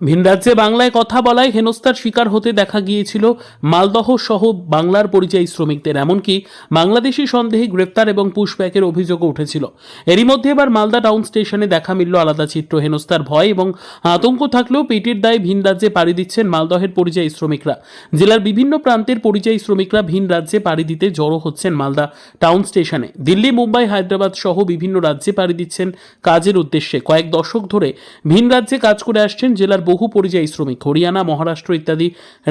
ভিন রাজ্যে বাংলায় কথা বলায় হেনস্থার শিকার হতে দেখা গিয়েছিল মালদহ সহ বাংলার পরিযায়ী শ্রমিকদের, এমনকি বাংলাদেশি সন্দেহে গ্রেপ্তার এবং পুশব্যাকের অভিযোগও উঠেছিল। এরই মধ্যে এবার মালদা টাউন স্টেশনে দেখা মিলল আলাদা চিত্র, হেনস্থার ভয় এবং আতঙ্ক থাকলেও পেটের দায়ে ভিন রাজ্যে পাড়ি দিচ্ছেন মালদহের পরিযায়ী শ্রমিকরা। জেলার বিভিন্ন প্রান্তের পরিযায়ী শ্রমিকরা ভিন রাজ্যে পাড়ি দিতে জড়ো হচ্ছেন মালদা টাউন স্টেশনে। দিল্লি, মুম্বাই, হায়দ্রাবাদ সহ বিভিন্ন রাজ্যে পাড়ি দিচ্ছেন কাজের উদ্দেশ্যে। কয়েক দশক ধরে ভিন রাজ্যে কাজ করে আসছেন জেলার বহু পরিযায়ী শ্রমিক। হরিয়ানা মহারাষ্ট্র ইত্যাদি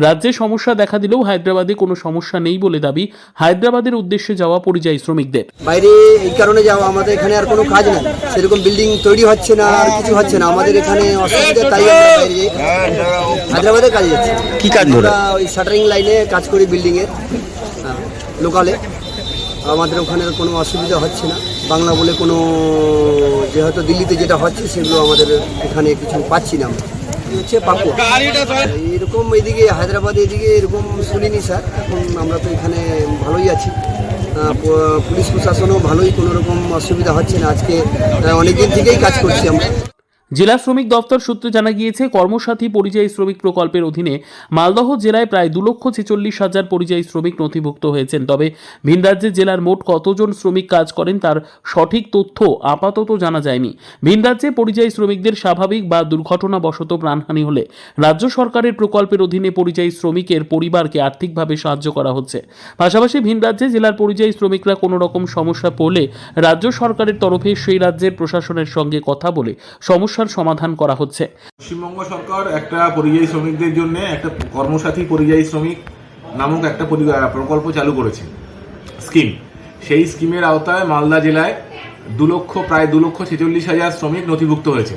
রাজ্যে সমস্যা দেখা দিলেও হায়দ্রাবাদে কোনো সমস্যা নেই বলে দাবি হায়দ্রাবাদের উদ্দেশ্যে যাওয়া পরিযায়ী শ্রমিকদের। বাইরে এই কারণে যাওয়া আমাদের এখানে আর কোনো কাজ নেই। সেরকম বিল্ডিং তৈরি হচ্ছে না আর কিছু হচ্ছে না। আমাদের এখানে অসুবিধা তাই হায়দ্রাবাদে কাজে যাচ্ছি কি কাজ ধরে? আমরা ওই শাটারিং লাইনে কাজ করি বিল্ডিং এর লোকালে। আমাদের ওখানে কোনো অসুবিধা হচ্ছে না। বাংলা বলে কোনো যেহেতু দিল্লিতে যেটা হচ্ছে সেগুলো আমাদের এখানে কিছু পাচ্ছি না আমরা। হচ্ছে? পাকুয়া এরকম এদিকে হায়দ্রাবাদে এদিকে এরকম শুনিনি স্যার। এখন আমরা তো এখানে ভালোই আছি। পুলিশ প্রশাসনও ভালোই কোনো রকম অসুবিধা হচ্ছে না। আজকে অনেকদিন থেকেই কাজ করছি আমরা। জেলা শ্রমিক দপ্তর সূত্রে জানা গিয়েছে, কর্মসাথী পরিযায়ী শ্রমিক প্রকল্পের অধীনে মালদহ জেলায় প্রায় দু লক্ষ ছেচল্লিশ হাজার পরিযায়ী শ্রমিক নথিভুক্ত হয়েছেন। তবে ভিন রাজ্যে জেলার মোট কতজন শ্রমিক কাজ করেন তার সঠিক তথ্য আপাতত জানা যায়নি। ভিন রাজ্যে পরিযায়ী শ্রমিকদের স্বাভাবিক বা দুর্ঘটনাবশত প্রাণহানি হলে রাজ্য সরকারের প্রকল্পের অধীনে পরিযায়ী শ্রমিকের পরিবারকে আর্থিকভাবে সাহায্য করা হচ্ছে। পাশাপাশি ভিন রাজ্যে জেলার পরিযায়ী শ্রমিকরা কোনো রকম সমস্যা পড়লে রাজ্য সরকারের তরফে সেই রাজ্যের প্রশাসনের সঙ্গে কথা বলে সমস্যার সমাধান করা হচ্ছে। পশ্চিমবঙ্গ সরকার একটা পরিযায়ী শ্রমিকদের জন্য একটা কর্মসাথী পরিযায়ী শ্রমিক নামক একটা প্রকল্প চালু করেছে। স্কিম। সেই স্কিমের আওতায় মালদা জেলায় দু লক্ষ, প্রায় দু লক্ষ ছেচল্লিশ হাজার শ্রমিক নথিভুক্ত হয়েছে।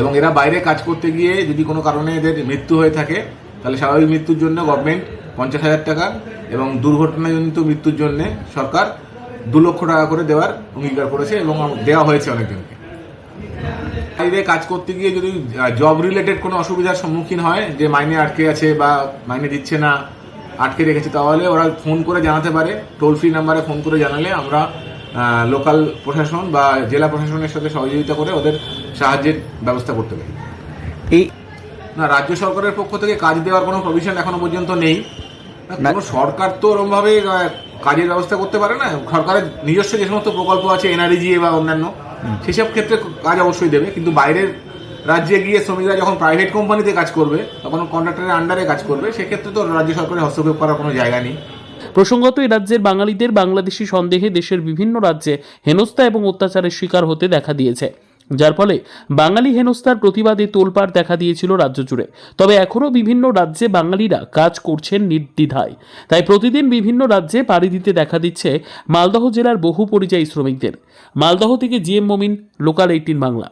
এবং এরা বাইরে কাজ করতে গিয়ে যদি কোনো কারণে এদের মৃত্যু হয়ে থাকে, তাহলে স্বাভাবিক মৃত্যুর জন্য গভর্নমেন্ট পঞ্চাশ হাজার টাকা এবং দুর্ঘটনাজনিত মৃত্যুর জন্য সরকার দু লক্ষ টাকা করে দেওয়ার অঙ্গীকার করেছে এবং দেওয়া হয়েছে অনেকজনকে। বাইরে কাজ করতে গিয়ে যদি জব রিলেটেড কোনো অসুবিধার সম্মুখীন হয় যে মাইনে আটকে আছে বা মাইনে দিচ্ছে না আটকে রেখেছে তাহলে ওরা ফোন করে জানাতে পারে। টোল ফ্রি নাম্বারে ফোন করে জানালে আমরা লোকাল প্রশাসন বা জেলা প্রশাসনের সাথে সহযোগিতা করে ওদের সাহায্যের ব্যবস্থা করতে পারি। এই না রাজ্য সরকারের পক্ষ থেকে কাজ দেওয়ার কোনো প্রভিশন এখনও পর্যন্ত নেই। কোনো সরকার তো ওরমভাবে কাজের ব্যবস্থা করতে পারে না। সরকারের নিজস্ব যে সমস্ত প্রকল্প আছে এনআরইজিএ বা অন্যান্য সেসব ক্ষেত্রে কাজ অবশ্যই দেবে, কিন্তু বাইরের রাজ্যে গিয়ে শ্রমিকরা যখন প্রাইভেট কোম্পানিতে কাজ করবে, তখন কন্ট্রাক্টরের আন্ডারে কাজ করবে, সেক্ষেত্রে তো রাজ্য সরকারের হস্তক্ষেপ করার কোনো জায়গা নেই। প্রসঙ্গত, এই রাজ্যের বাঙালিদের বাংলাদেশি সন্দেহে দেশের বিভিন্ন রাজ্যে হেনস্থা এবং অত্যাচারের শিকার হতে দেখা দিয়েছে। যার ফলে বাঙালি হেনস্থার প্রতিবাদে তোলপাড় দেখা দিয়েছিল রাজ্য জুড়ে। তবে এখনও বিভিন্ন রাজ্যে বাঙালিরা কাজ করছেন নির্দ্বিধায়। তাই প্রতিদিন বিভিন্ন রাজ্যে পাড়ি দিতে দেখা দিচ্ছে মালদহ জেলার বহু পরিযায়ী শ্রমিকদের। মালদহ থেকে জিএম মমিন লোকাল এইটিন বাংলা।